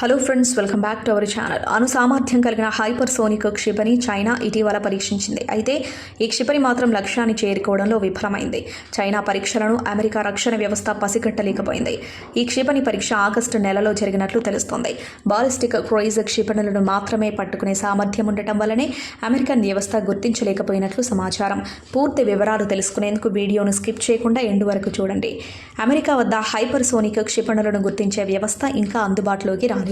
Hello friends welcome back to our channel అను సామర్థ్యం కలిగిన hypersonic క్షిపణి చైనా ఇటీవల పరీక్షించింది. అయితే ఈ క్షిపణి మాత్రం లక్ష్యాన్ని చేరుకోవడంలో విఫలమైంది. చైనా పరీక్షలను అమెరికా రక్షణ వ్యవస్థ పసిగట్టలేకపోయింది. ఈ క్షిపణి పరీక్ష ఆగస్టు నెలలో జరిగినట్లు తెలుస్తోంది. బాలిస్టిక్ క్రూయిజ్ క్షిపణులను మాత్రమే పట్టుకునే సామర్థ్యం ఉండటం వల్లనే అమెరికన్ వ్యవస్థ గుర్తించలేకపోయినట్లు సమాచారం. పూర్తి వివరాలు తెలుసుకునేందుకు వీడియోను స్కిప్ చేయకుండా ఎండు వరకు చూడండి. అమెరికా వద్ద హైపర్సోనిక్ క్షిపణులను గుర్తించే వ్యవస్థ ఇంకా అందుబాటులోకి రాలేదు.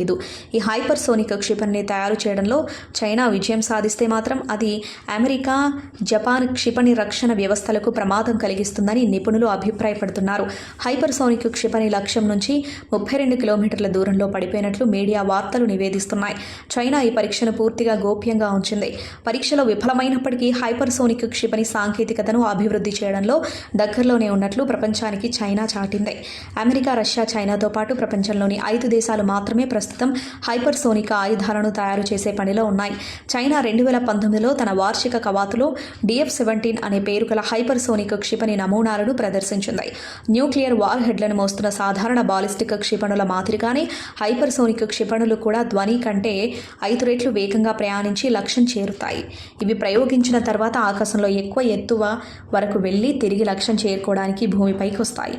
ఈ హైపర్సోనిక్ క్షిపణిని తయారు చేయడంలో చైనా విజయం సాధిస్తే మాత్రం అది అమెరికా జపాన్ క్షిపణి రక్షణ వ్యవస్థలకు ప్రమాదం కలిగిస్తుందని నిపుణులు అభిప్రాయపడుతున్నారు. హైపర్సోనిక్ క్షిపణి లక్ష్యం నుంచి ముప్పై రెండు కిలోమీటర్ల దూరంలో పడిపోయినట్లు మీడియా వార్తలు నివేదిస్తున్నాయి. చైనా ఈ పరీక్షను పూర్తిగా గోప్యంగా ఉంచింది. పరీక్షలో విఫలమైనప్పటికీ హైపర్సోనిక్ క్షిపణి సాంకేతికతను అభివృద్ధి చేయడంలో దగ్గరలోనే ఉన్నట్లు ప్రపంచానికి చైనా చాటింది. అమెరికా రష్యా చైనాతో పాటు ప్రపంచంలోని ఐదు దేశాలు మాత్రమే ప్రస్తుతం హైపర్సోనిక్ ఆయుధాలను తయారు చేసే పనిలో ఉన్నాయి. చైనా రెండు వేల పంతొమ్మిదిలో తన వార్షిక కవాతులో డిఎఫ్ సెవెంటీన్ అనే పేరు గల హైపర్సోనిక్ క్షిపణి నమూనాలను ప్రదర్శించింది. న్యూక్లియర్ వార్ హెడ్లను మోస్తున్న సాధారణ బాలిస్టిక్ క్షిపణుల మాదిరిగానే హైపర్సోనిక్ క్షిపణులు కూడా ధ్వని కంటే ఐదు రెట్లు వేగంగా ప్రయాణించి లక్ష్యం చేరుతాయి. ఇవి ప్రయోగించిన తర్వాత ఆకాశంలో ఎక్కువ ఎత్తువ వరకు వెళ్ళి తిరిగి లక్ష్యం చేరుకోవడానికి భూమిపైకి వస్తాయి.